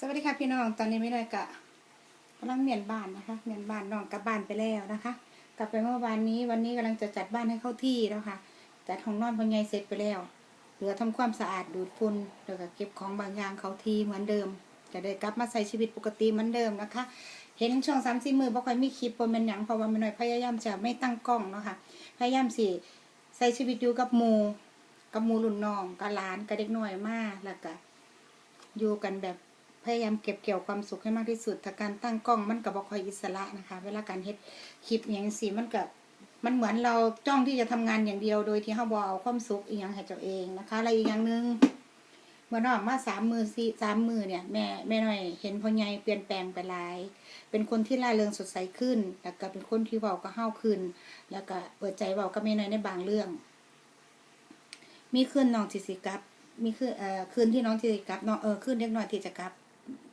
สวัสดีค่ะพี่น้องตอนนี้ไม่ได้กะกำลังเมียนบ้านนะคะ เมียนบ้านน้องกลับบ้านไปแล้วนะคะ กลับไปเมื่อวานนี้วันนี้กำลังจะจัดบ้านให้เข้าที่แล้วค่ะจัดของนอนพอไงเสร็จไปแล้วเหลือทำความสะอาดดูดฝุ่นแล้วก็เก็บของบางอย่างเข้าที่เหมือนเดิม จะได้กลับมาใช้ชีวิตปกติเหมือนเดิมนะคะ เห็นช่วงสามสี่มือบ่ค่อยมีคลิปบนเป็นหยังเพราะว่ามันหน่อยพยายามจะไม่ตั้งกล้องเนาะค่ะพยายามสิใช้ชีวิตอยู่กับมูกับมูรุ่นน้องกับหลานกับเด็กน้อยมากแล้วก็อยู่กันแบบ พยายามเก็บเกี่ยวความสุขให้มากที่สุดถ้าการตั้งกล้องมันก็บ่ค่อยอิสระนะคะ เวลาการเฮ็ดคลิปอย่างสีมันก็มันเหมือนเราจ้องที่จะทำงานอย่างเดียวโดยที่เฮาบ่เอาความสุขอีกอย่างให้เจ้าเองนะคะ อะไรอีกอย่างหนึงเมื่อนอกมาสามมือสี่สามมือเนี่ยแม่แม่หน่อยเห็นพ่อใหญ่เปลี่ยนแปลงไปหลาย เป็นคนที่ร่าเริงสดใสขึ้น แล้วก็เป็นคนที่เว้าก็เฮาขึ้น แล้วก็เปิดใจเว้ากับแม่หน่อยในบางเรื่อง มีคืนน้องที่สิกับ มีคืนเอ่อคืนที่น้องที่สิกับน้องเออคืนเล็กน้อยที่จะกับ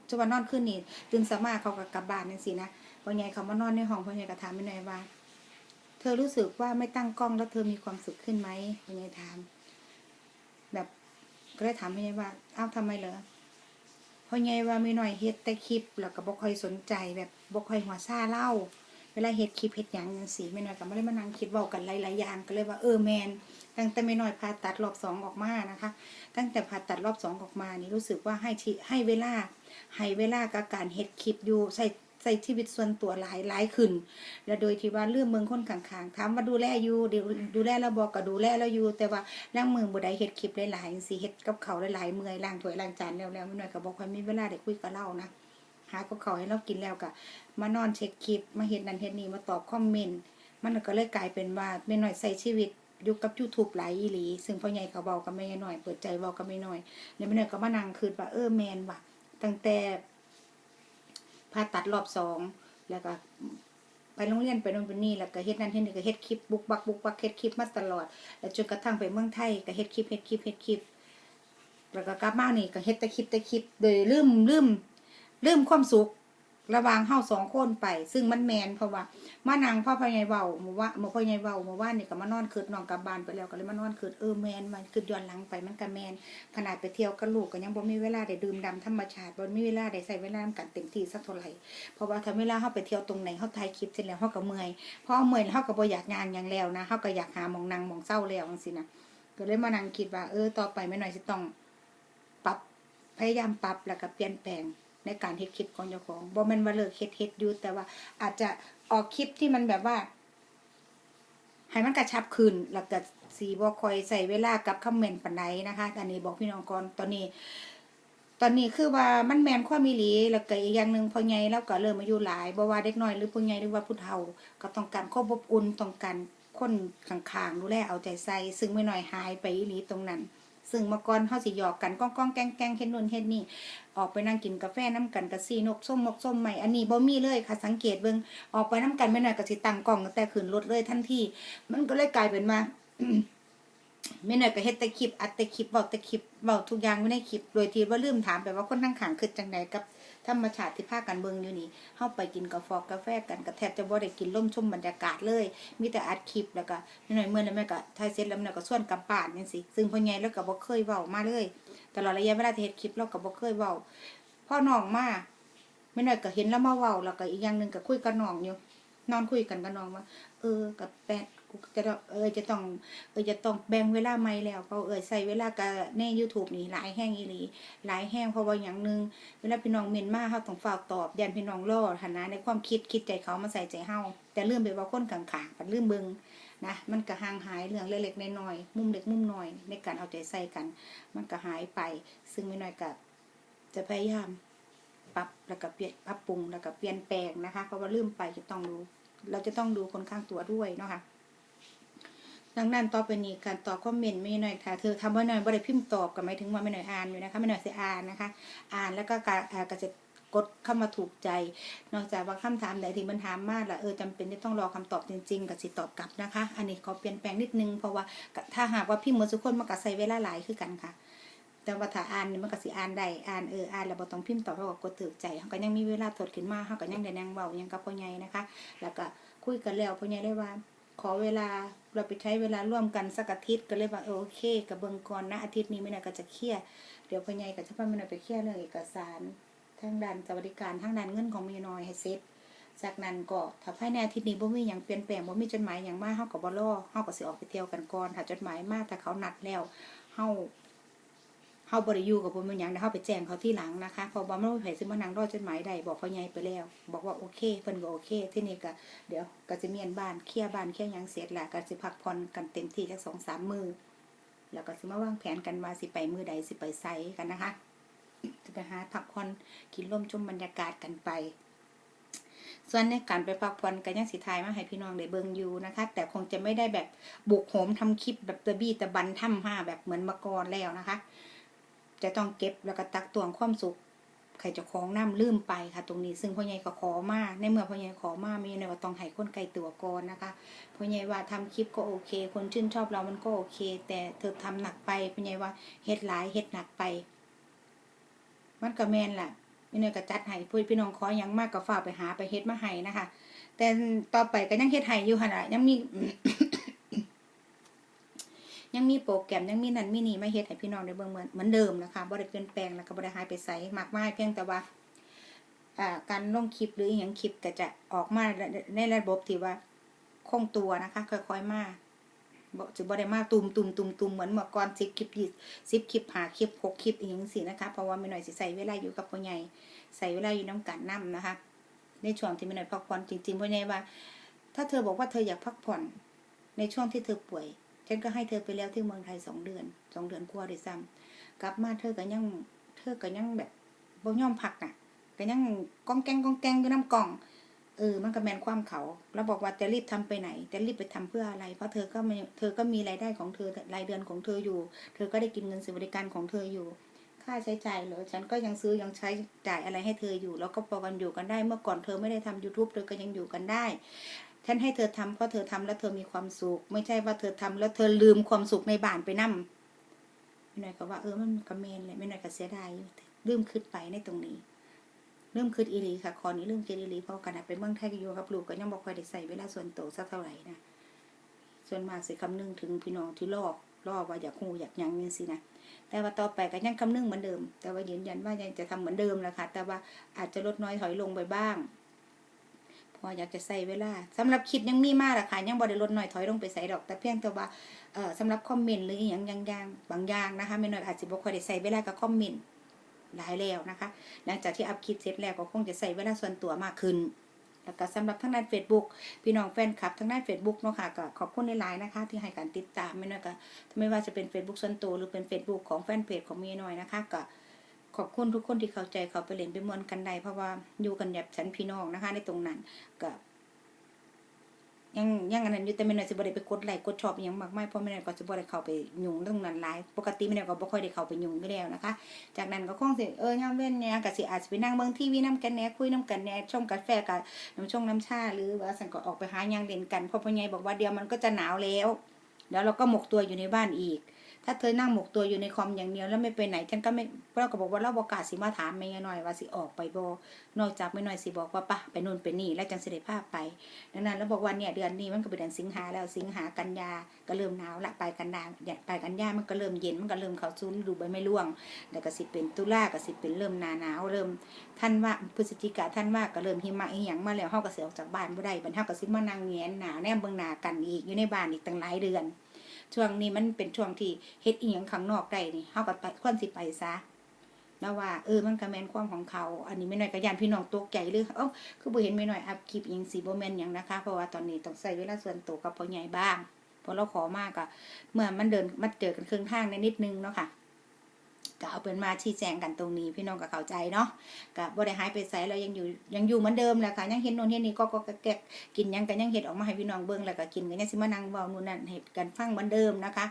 จนวันนอนขึ้นนี่ตื่นสามารถเขากับกลับบ้านนั่นสินะพ่อใหญ่เขามานอนในห้องพ่อใหญ่ก็ถามแม่หน่อยว่า เธอรู้สึกว่าไม่ตั้งกล้องแล้วเธอมีความสุขขึ้นไหมพ่อใหญ่ถาม แบบก็ได้ถามแม่ใหญ่ว่าอ้าวทำไมเหรอพ่อใหญ่ว่าไม่หน่อยเฮ็ดแต่คลิปแล้วก็บ่ค่อยสนใจแบบบ่ค่อยหัวซาเล่า เวลาเฮ็ดคลิปเฮ็ดหยังจังซี่แม่น้อยก็บ่ได้มานั่งคิดเว้ากันหลายๆอย่างก็เลยว่าเออแมนตั้งแต่แม่น้อยผ่าตัดรอบสองออกมานะคะ ตั้งแต่ผ่าตัดรอบสองออกมานี่รู้สึกว่าให้ที่ให้เวลาให้เวลากับการเฮ็ดคลิปอยู่ใส่ใส่ชีวิตส่วนตัวหลายหลายขึ้น และโดยที่ว่าเรื่องเมืองคนข้างๆถามว่าดูแลอยู่เดี๋ยวดูแลแล้วบอกก็ดูแลแล้วอยู่ แต่ว่าล่างมือบ่ได้เฮ็ดคลิปหลายๆจังซี่เฮ็ดกับเขาหลายๆเมื่อยล้างถ้วยล้างจานแล้วแล้วแม่น้อยก็บ่ค่อยมีเวลาได้คุยกับเรานะ หากับเขาให้เรากินแล้วก็มานอนเช็คคลิป มาเห็นนั่นเห็นนี่มาตอบคอมเมนต์มันก็เลยกลายเป็นว่าแม่น้อยใส่ชีวิตอยู่กับ YouTube หลายอีหลี ซึ่งพ่อใหญ่เขาเบากับแม่หน้อย เปิดใจเบากับแม่หน้อยแล้วแม่น้อยก็มานั่งคืนว่าเออแมนว่ะ ตั้งแต่ผ่าตัดรอบสองแล้วก็ไปโรงเรียนไปโน่นไปนี่แล้วก็เฮ็ดนั่นเฮ็ดนี่ก็เฮ็ดคลิปบุกบักบุกบักเฮ็ดคลิปมาตลอด แล้วจนกระทั่งไปเมืองไทยก็เฮ็ดคลิปเฮ็ดคลิปเฮ็ดคลิปแล้วก็กลับมานี่ก็เฮ็ดแต่คลิปแต่คลิปโดยลืมลืม เริ่มความสุขระวางเฮาสองคนไป ซึ่งมันแมนเพราะว่า มานังพ่อพ่อใหญ่เวาหมู่ว่าหมู่พ่อใหญ่เวาหมู่ว่านี่ก็มานอนคืดนองกลับบ้านไปแล้วก็เลยมานอนคืดเออแมนมันคือย้อนหลังไปมันก็แมนขนาดไปเที่ยวกับลูกก็ยังบ่มีเวลาได้ดื่มดำธรรมชาติบ่มีเวลาได้ใช้เวลากันเต็มที่สักเท่าไหร่เพราะว่าถ้าเวลาเฮาไปเที่ยวตรงไหนเฮาถ่ายคลิปเสร็จแล้วเฮาก็เมื่อยพอเมื่อยแล้วเฮาก็บ่อยากงานหยังแล้วนะเฮาก็อยากหามองนั่งมองเศร้าแล้วจังซี่นะก็เลยมานั่งคิดว่าเออต่อไปแม่หน้อยสิต้อง ปรับพยายามปรับแล้วก็เปลี่ยนแปลง ในการเฮ็ดคลิปของเจ้าของบ่แม่นว่าเลิกเฮ็ดเฮ็ดอยู่แต่ว่าอาจจะออกคลิปที่มันแบบว่าให้มันกระชับขึ้นแล้วก็สีบ่คอยใส่เวลากับคอมเมนต์ปานใดนะคะอันนี้บอกพี่น้องก่อนตอนนี้ ตอนนี้คือว่ามันแมนความมีหลีแล้วก็อีกอย่างหนึ่งพอใหญ่แล้วก็เริ่มอายุหลายบ่ว่าเด็กน้อยหรือผู้ใหญ่หรือว่าผู้เฒ่าก็ต้องการความอบอุ่นต้องการคนข้างๆดูแลเอาใจใส่ซึ่งไม่น้อยหายไปอีหลีตรงนั้น ซึ่งเมื่อก่อนเฮาสิหยอกกันก้องก้องแกงแกงเฮ็ดนู่นเฮ็ดนี่ออกไปนั่งกินกาแฟน้ำกันกระซีนกส้มมกส้มใหม่อันนี้บ่มีเลยค่ะสังเกตเบิ่งออกไปน้ำกันไม่น้อยก็สิตั้งกล่องแต่ขืนรถเลยทันทีมันก็เลยกลายเป็นมาไม่น้อยก็เฮ็ดแต่คลิปอัดแต่คลิปเว้าแต่คลิปบอกทุกอย่างไม่ได้คลิปโดยที่ว่าลืมถามไปว่าคนทั้งขางคือจังไหนกับ ธรรมชาติที่พากันเบิ่งอยู่นี่เฮาไปกินกาแฟกาแฟกันก็แทบจะบ่ได้กินลมชมบรรยากาศเลย มีแต่อัดคลิปแล้วก็ไม่น้อยเมื่อนั้นแม่ก็ถ่ายเสร็จแล้วแม่ก็ส่วนกลับบ้านจังซี่ซึ่งพ่อใหญ่แล้วก็บ่เคยเว้ามาเลยตลอดระยะเวลาที่เฮ็ดคลิปเราก็บ่เคยเว้าพ่อน้องมาไม่น้อยก็เห็นแล้วมาเว้าแล้วก็อีกอย่างหนึ่งก็คุยกับน้องอยู่นอนคุยกันกับน้องว่าเออกับแปด กูจะต้องเออจะต้องเออจะต้องแบ่งเวลาใหม่แล้วเพราเออใส่เวลากับใน YouTube นี่หลายแห้งอีหลีหลายแห้งเพราะว่าอย่างหนึ่งเวลาพี่น้องเมนมาเฮาต้องฝากตอบยันพี่น้องรอฐานะในความคิดคิดใจเขามาใส่ใจเฮาแต่ลืมไปว่าคนข้างๆมันลืมเบิงนะมันก็ห่างหายเรื่องเล็กๆน้อยๆมุมเล็กมุมน้อยในการเอาใจใส่กัน มันก็หายไป ซึ่งไม่น้อยก็จะพยายามปรับแล้วก็เปลี่ยนปรับปรุงแล้วก็เปลี่ยนแปลงนะคะ เพราะว่าลืมไปจะต้องรู้ เราจะต้องดูคนข้างตัวด้วยเนาะค่ะ ดังนั้นต่อไปนี้การตอบคอมเมนต์ไม่หน่อยค่ะเธอทำว่าหน่อยบ่ได้พิมพ์ตอบก็หมายถึงว่าไม่หน่อยอ่านอยู่นะคะไม่หน่อยสิอ่านนะคะ อ่านแล้วก็การอ่าก็จะกดเข้ามาถูกใจ นอกจากว่าคำถามใดที่มันถามมากละเออจำเป็นที่ต้องรอคำตอบจริงๆกับสิตอบกลับนะคะ อันนี้ขอเปลี่ยนแปลงนิดนึงเพราะว่าถ้าหากว่าพิมพ์เหมือนสุคนมันก็ใช้เวลาหลายคือกันค่ะ แต่ว่าถ้าอ่านนี่มันก็สิอ่านได้อ่านเอออ่านแล้วบ่ต้องพิมพ์ตอบเท่ากับกดถือใจเขาก็ยังมีเวลาถดขึ้นมาเขาก็ยังได้นั่งเว้ายังกับพ่อใหญ่นะคะ แล้วก็คุยกันแล้วพ่อใหญ่เลยว่า ขอเวลา เราไปใช้เวลาร่วมกันสักอาทิตย์ก็เลยว่าโอเคกับเบิงก่อนนะอาทิตย์นี้ไม่น่าก็จะเคลียร์เดี๋ยวพญายกับเจ้าพ่อไม่น่าไปเคลียร์เรื่องเอกสารทั้งด้านสวัสดิการทั้งด้านเงินของเมียน้อยให้เซ็ตจากนั้นก็ถ้าภายในอาทิตย์นี้บ่มีอย่างเปลี่ยนแปลงบ่มีจดหมายอย่างมาเฮากับ่รอเฮาก็สิออกไปเที่ยวกันก่อนถ้าจดหมายมาถ้าเขานัดแล้วเฮา เฮาบ่ได้อยู่กับบ่มีหยังเดี๋ยวเฮาไปแจ้งเขาที่หลังนะคะพราะว่มันบ่มีไผสิมานั่งรอจดหมายได้บอกพ่อใหญ่ไปแล้ว บอกว่าโอเคเพิ่นก็โอเค ที่นี่ก็เดี๋ยวก็จะเมียนบ้านเคลียร์บ้านเคลียร์หยังเสร็จแล้วก็สิพักผ่อนกันเต็มที่จัก2-3มื้อแล้วก็สิมาวางแผนกันว่าสิไปมื้อใดสิไปไสกันนะคะจะไปหาพักผ่อนกินลมชมบรรยากาศกันไป ส่วนในการไปพักผ่อนกันยังสิทายมาให้พี่น้องได้เบิ่งอยู่นะคะ แต่คงจะไม่ได้แบบบุกโหมทำคลิปแบบตะบี้ตะบันถ้ำห้าแบบเหมือนมื่อก่อนแล้วนะคะ จะต้องเก็บแล้วก็ตักตวงความสุขใครจะของน้ำลืมไปค่ะ ตรงนี้ซึ่งพ่อใหญ่ก็ขอมาในเมื่อพ่อใหญ่ขอมาไม่ใช่ว่าต้องให้คนไกลตัวก่อนนะคะพ่อใหญ่ว่าทำคลิปก็โอเค คนชื่นชอบเรามันก็โอเค แต่เธอทำหนักไปพ่อใหญ่ว่าเฮ็ดหลายเฮ็ดหนักไป มันก็แมนแหละพี่น้อยก็จัดให้พูดพี่น้องขอหยังมากก็ฝากไปหาไปเฮ็ดมาให้นะคะ แต่ต่อไปก็ยังเฮ็ดให้อยู่หั่นล่ะยังมี ยังมีโปรแกรมยังมีนั่นมีนี่มาเฮ็ดให้พี่น้องได้เบิ่งเหมือนเหมือนเดิมนะคะบ่ได้เปลี่ยนแปลงแล้วก็บ่ได้หายไปไสมากมายเพียงแต่ว่าการลงคลิปหรืออย่างคลิปก็จะออกมาในระบบที่ว่าคงตัวนะคะ ค่อยๆมาบ่จะบ่ได้มาตุมตุมตุมตุมเหมือนเมื่อก่อน10คลิปยี่สิบคลิปหาคลิปหกคลิปอีกอย่างสินะคะเพราะว่าไม่หน่อยสิใส่เวลาอยู่กับพ่อใหญ่ใส่เวลาอยู่น้ำกันน้ำนะคะ ในช่วงที่ไม่หน่อยพักผ่อนจริงๆพ่อใหญ่ว่า ถ้าเธอบอกว่าเธออยากพักผ่อนในช่วงที่เธอป่วย ฉันก็ให้เธอไปแล้วที่เมืองไทยสองเดือนสองเดือนกว่าด้วยซ้ำกลับมาเธอก็ยังเธอก็ยังแบบบ่ย่อมพักน่ะก็ยังก้องแกงก้องแกงอยู่น้ำกล่องเออมันก็แมนความเขา แล้วบอกว่าจะรีบทำไปไหนจะรีบไปทำเพื่ออะไร เพราะเธอก็มีเธอก็มีรายได้ของเธอรายเดือนของเธออยู่ เธอก็ได้กินเงินสวัสดิการของเธออยู่ ค่าใช้จ่ายเหรอฉันก็ยังซื้อยังใช้จ่ายอะไรให้เธออยู่ แล้วก็พอกันอยู่กันได้ เมื่อก่อนเธอไม่ได้ทำ youtube เธอก็ยังอยู่กันได้ ฉันให้เธอทำเพราะเธอทำแล้วเธอมีความสุข ไม่ใช่ว่าเธอทำแล้วเธอลืมความสุขในบ้านไปนั่มไม่หน่อยก็ว่าเออมันก็เมนเลยไม่หน่อยก็เสียดายลืมคิดไปในตรงนี้เริ่มคิดอีหลีค่ะคอนี้เริ่มคิดอีหลีเพราะขนาดไปเมืองไทยก็อยู่กับลูกก็ยังบอกค่อยได้ใส่เวลาส่วนตัวสักเท่าไหร่นะส่วนมากสิคำนึงถึงพี่น้องที่รอบรอบว่าอยากคูอยากยังนี่สินะแต่ว่าต่อไปก็ยังคำนึงเหมือนเดิม แต่ว่ายืนยันว่ายังจะทำเหมือนเดิมแหละค่ะแต่ว่าอาจจะลดน้อยถอยลงไปบ้าง เพราอยากจะใส่เวลาสำหรับคลิปยังมีมากละค่ะยังบ่ได้ลดน้อยถอยลงไปใส่ดอก แต่เพียงแต่ว่าเอ่อสำหรับคอมเมนต์หรืออย่างย่างย่างบางอย่างนะคะไม่น้อยอาจจะบ่ค่อยได้ใส่เวลากับคอมเมนต์หลายแล้วนะคะหลังจากที่อัพคลิปเสร็จแล้วก็คงจะใส่เวลาส่วนตัวมากขึ้นแล้วก็สำหรับทางด้าน Facebook พี่น้องแฟนคลับทางด้าน Facebook เนาะค่ะก็ขอบคุณในไลน์นะคะ ที่ให้การติดตามไม่น้อยก็ไม่ว่าจะเป็น Facebook ส่วนตัวหรือเป็น Facebook ของแฟนเพจของมีน้อยนะคะก็ ขอบคุณทุกคนที่เข้าใจเขาไปเล่นไปมวนกันได้เพราะว่าอยู่กันแบบฉันพี่น้องนะคะ ในตรงนั้นก็ยังยังอันนั้นอยู่แต่ไม่น้อยสิบ่ได้ไปกดไลค์กดชอบอหยังมากไมายเพราะไม่น้อยก็สิบได้เข้าไปยุ่งเรื่องนั้นหลายปกติไม่น้อยก็บ่ค่อยได้เข้าไปยุ่งอยู่แล้วนะคะ จากนั้นก็คงสิเออย่ามเว้นเนี่ยก็สิอาจจะไปนั่งเบิ่งทีวีนํกันแหน่คุยนํกันแหน่ชงกาแฟกับน้ำชงน้ำชาหรือว่าสันก็ออกไปหายังเล่นกันเพราะพ่อใหญ่บอกว่าเดี๋ยวมันก็จะหนาวแล้วเดี๋ยวเราก็หมกตัวอยู่ในบ้านอีก ถ้าเธอนั่งหมกตัวอยู่ในคอมอย่างเดียวแล้วไม่ไปไหนฉันก็ไม่เราก็บอกว่าเราบอกกาสิมาถามแม่หน่อยว่าสิออกไปบ่นอกจากไม่น้อยสิบอกว่าปะไปนู่นไปนี่แล้วจังสิได้พาไปดังนั้นแล้วบอกว่าเนี่ยเดือนนี้มันก็เป็นเดือนสิงหาแล้วสิงหากันยาก็เริ่มหนาวละไปกันดาเนี่ยกันยามันก็เริ่มเย็นมันก็เริ่มเข้าสู่ฤดูใบไม้ร่วงแล้วก็สิเป็นตุลาก็สิเป็นเริ่มหนาหนาวเริ่มท่านว่าพฤศจิกาท่านว่าก็เริ่มหิมะอีหยังมาแล้วเฮาก็สิออกจากบ้านบ่ได้บัดเฮาก็สิมานั่งแงนหนาแนมเบิ่งหน้ากันอีกอยู่ในบ้านอีกตั้งหลายเดือน ช่วงนี้มันเป็นช่วงที่เฮ็ดอีหยังข้างนอกได้นี่เฮาก็ไปควรสิไปซะแล้วว่าเออมันก็แม่นความของเขา อันนี้ไม่น้อยก็ย่านพี่น้องตกใจเลยเอ้าคือบ่เห็นไม่น้อยอัพคลิปยิงสิบ่แมนอย่างนะคะ เพราะว่าตอนนี้ต้องใส่เวลาส่วนตัวกับพ่อใหญ่บ้างเพราะเราขอมากอะเมื่อมันเดินมาเจอกันครึ่งทางในนิดนึงเนาะค่ะ ก็เอาเป็นมาชี้แจงกันตรงนี้ พี่น้องก็เข้าใจเนาะก็บ่ได้หายไปไสเรายังอยู่ยังอยู่เหมือนเดิมแหละค่ะยังเห็นโน่นเห็นนี่ก็ก็แกกกินยังก็ยังเฮ็ดออกมาให้พี่น้องเบิ่งแล้วก็กินก็ยังสิมานั่งเว้านู่นนั่นให้กันฟังเหมือนเดิมนะคะ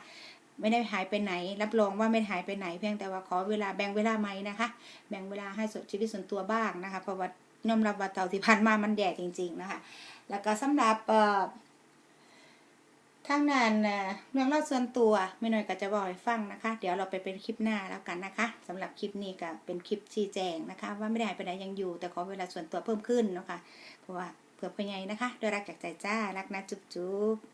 ไม่ได้หายไปไหน รับรองว่าไม่หายไปไหน เพียงแต่ว่าขอเวลาแบ่งเวลาใหมนะคะ แบ่งเวลาให้ส่วนชีวิตส่วนตัวบ้างนะคะเพราะว่ายอมรับว่าเต่าที่ผ่านมามันแย่จริง ๆ นะคะ แล้วก็สำหรับเอ่อ ทางนั้นเรื่องเล่าส่วนตัวไม่น้อยก็จะบอกให้ฟังนะคะ เดี๋ยวเราไปเป็นคลิปหน้าแล้วกันนะคะสำหรับคลิปนี้ก็เป็นคลิปชี้แจงนะคะ ว่าไม่ได้ไปไหนยังอยู่ แต่ขอเวลาส่วนตัวเพิ่มขึ้นเนาะคะเพราะว่าเผื่อพยายนะคะด้วยรักจากใจจ้ารักนะจุ๊บจุ๊บ